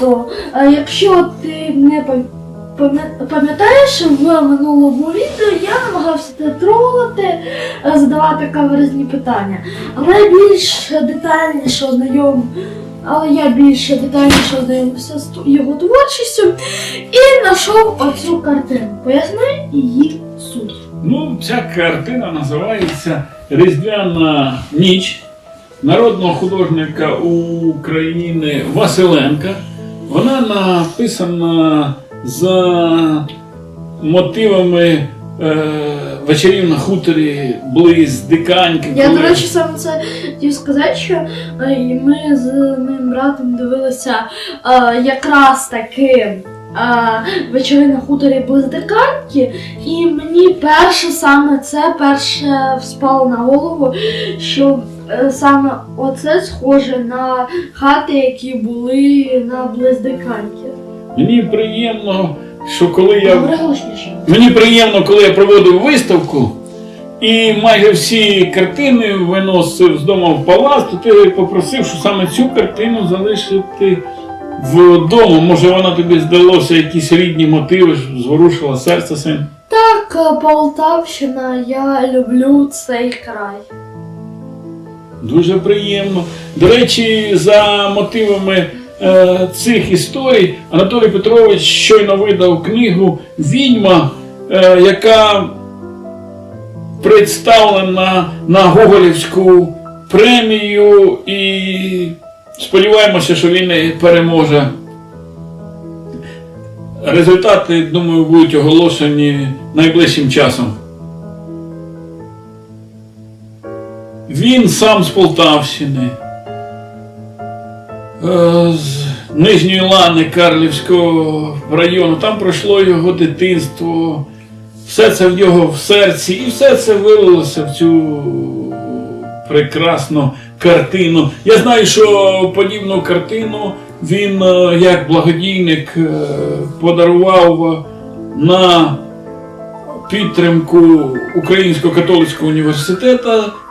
то е, якщо ти не пам'ятаєш, в минулому відео я намагався тролити, е, задавати каверзні питання. Але я більш детальніше ознайом. Але я більш детальніше ознайомився з його творчістю і знайшов оцю картину. Поясни її суть. Ну, ця картина називається Різдвяна ніч народного художника України Василенка. Вона написана за мотивами е, вечорів на хуторі близ Диканьки. Я, до коли- речі, саме це хотів сказати, що е, і ми з моїм братом дивилися е, якраз таки е, вечори на хуторі близ Диканьки, і мені перше саме це перше вспало на голову, що саме оце схоже на хати, які були на близ Диканьки. Мені приємно, що коли я Мені приємно, коли я проводив виставку і майже всі картини виносив з дому в палац, то ти попросив, що саме цю картину залишити вдома. Може, вона тобі здалося якісь рідні мотиви, зворушила серце син. Так, е, Полтавщина, я люблю цей край. Дуже приємно. До речі, за мотивами е, цих історій Анатолій Петрович щойно видав книгу Відьма, е, яка представлена на Гоголівську премію, і сподіваємося, що він переможе. Результати, думаю, будуть оголошені найближчим часом. Він сам з Полтавщини, е, з Нижньої Лани Карлівського району. Там пройшло його дитинство. Все це в його в серці, і все це вилилося в цю прекрасну картину. Я знаю, що подібну картину він е, як благодійник е, подарував на підтримку Українського католицького університету,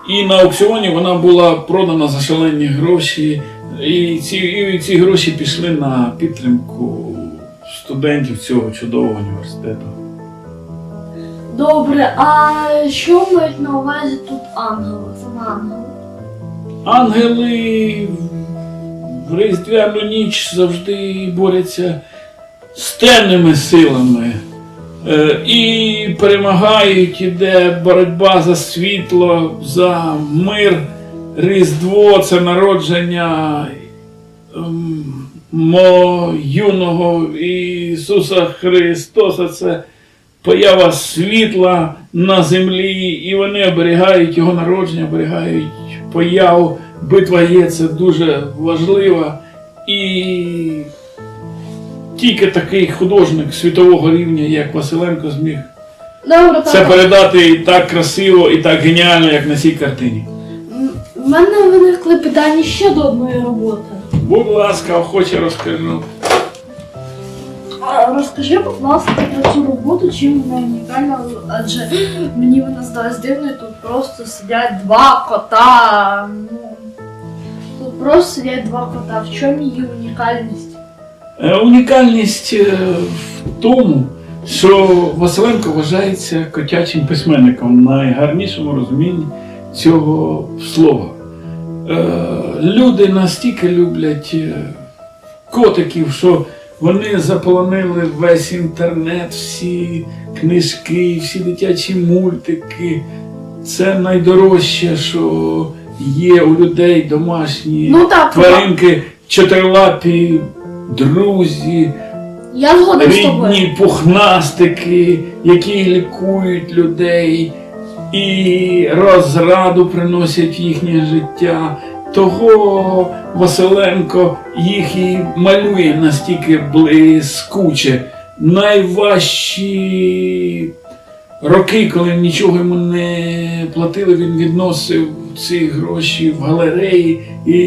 і на аукціоні вона була продана за шалені гроші. І ці, і ці гроші пішли на підтримку студентів цього чудового університету. Добре, а що мають на увазі тут ангели? Саме ангели? Ангели в різдвяну ніч завжди борються з темними силами. Е, І перемагають, іде боротьба за світло, за мир, Різдво це народження ем, мо юного Ісуса Христоса, це поява світла на землі, і вони оберігають його народження, оберігають появу. Битва є це дуже важлива. І тільки такий художник світового рівня, як Василенко, зміг Добре, це так. передати так красиво і так геніально, як на цій картині. В мене виникли питання ще до одної роботи. Будь ласка, охоче розкажу. А, Розкажи, будь ласка, про цю роботу, чим вона унікальна, адже мені вона здалась дивною, тут просто сидять два кота. Ну, тут просто сидять два кота. В чому її унікальність? Е, Унікальність е, в тому, що Василенко вважається котячим письменником в найгарнішому розумінні цього слова. Е, Люди настільки люблять котиків, що вони заполонили весь інтернет, всі книжки, всі дитячі мультики. Це найдорожче, що є у людей домашні Ну так, тваринки, чотирилапі, друзі, я згоден з тобою. рідні пухнастики, які лікують людей і розраду приносять в їхнє життя. Того Василенко їх і малює настільки блискуче. Найважчі роки, коли нічого йому не платили, він відносив ці гроші в галереї і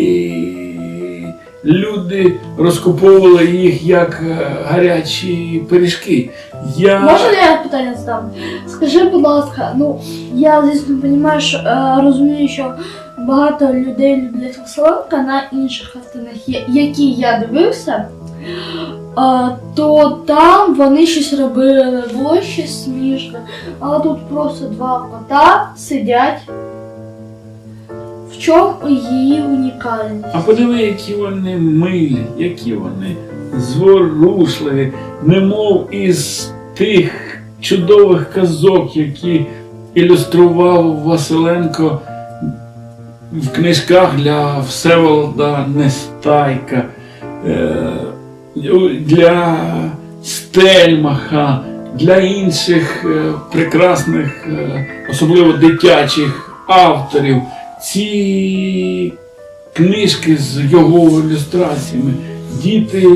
люди розкуповували їх як е, гарячі пиріжки. Я... Можна я питання задам? Скажи, будь ласка, ну я звісно розумію, е, розумію, що багато людей люблять Василенка на інших картинах, які я дивився. то там вони щось робили, було щось смішне. Але тут просто два кота сидять. Чому її унікальність? А подиви, які вони милі, які вони зворушливі, немов із тих чудових казок, які ілюстрував Василенко в книжках для Всеволода Нестайка, е, для Стельмаха, для інших е, прекрасних, е, особливо дитячих авторів. Ці книжки з його ілюстраціями. Діти,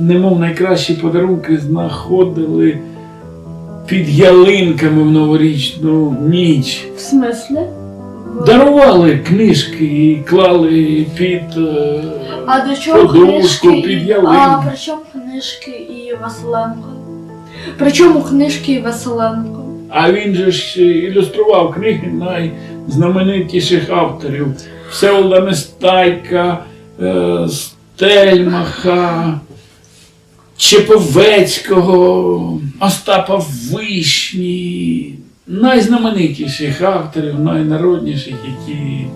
немов найкращі подарунки, знаходили під ялинками в новорічну ніч. В смислі? Дарували книжки і клали під. е, А до чого подушку, книжки? під ялинку. А при чому книжки і Василенко? При чому книжки і Василенко? А він же ж ілюстрував книги найзнаменитіших авторів. Всеволода Нестайка, е, Стельмаха, Чеповецького, Остапа Вишні. Найзнаменитіших авторів, найнародніших, які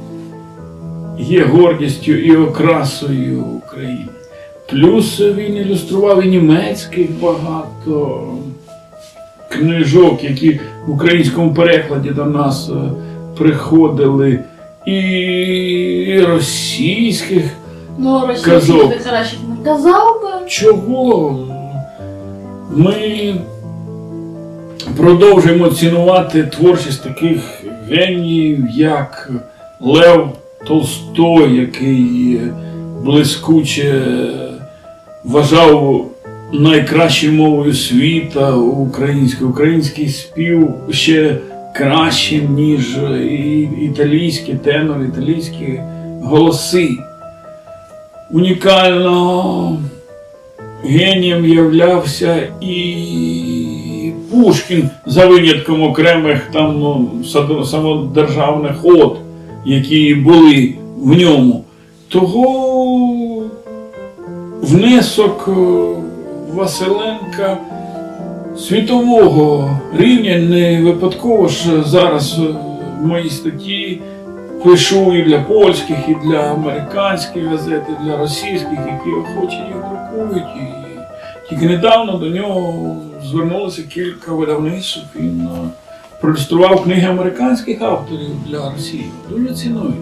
є гордістю і окрасою України. Плюс він ілюстрував і німецьких багато книжок, які в українському перекладі до нас е, приходили, і російських. Ну, російський Казок. ти краще не казав би. Чого? Ми продовжуємо цінувати творчість таких геніїв, як Лев Толстой, який блискуче вважав найкращою мовою світа українською. Український спів ще кращим, ніж і- італійський тенор, італійські голоси. Унікально генієм являвся і Пушкін за винятком окремих там ну, самодержавних от, які були в ньому. Того внесок е, Василенка світового рівня не випадково ж зараз е, в моїй статті пишу і для польських, і для американських газет, і для російських, які охоче їх друкують. І тільки недавно до нього звернулося кілька видавництв, він е, проілюстрував книги американських авторів для Росії. Дуже ціную.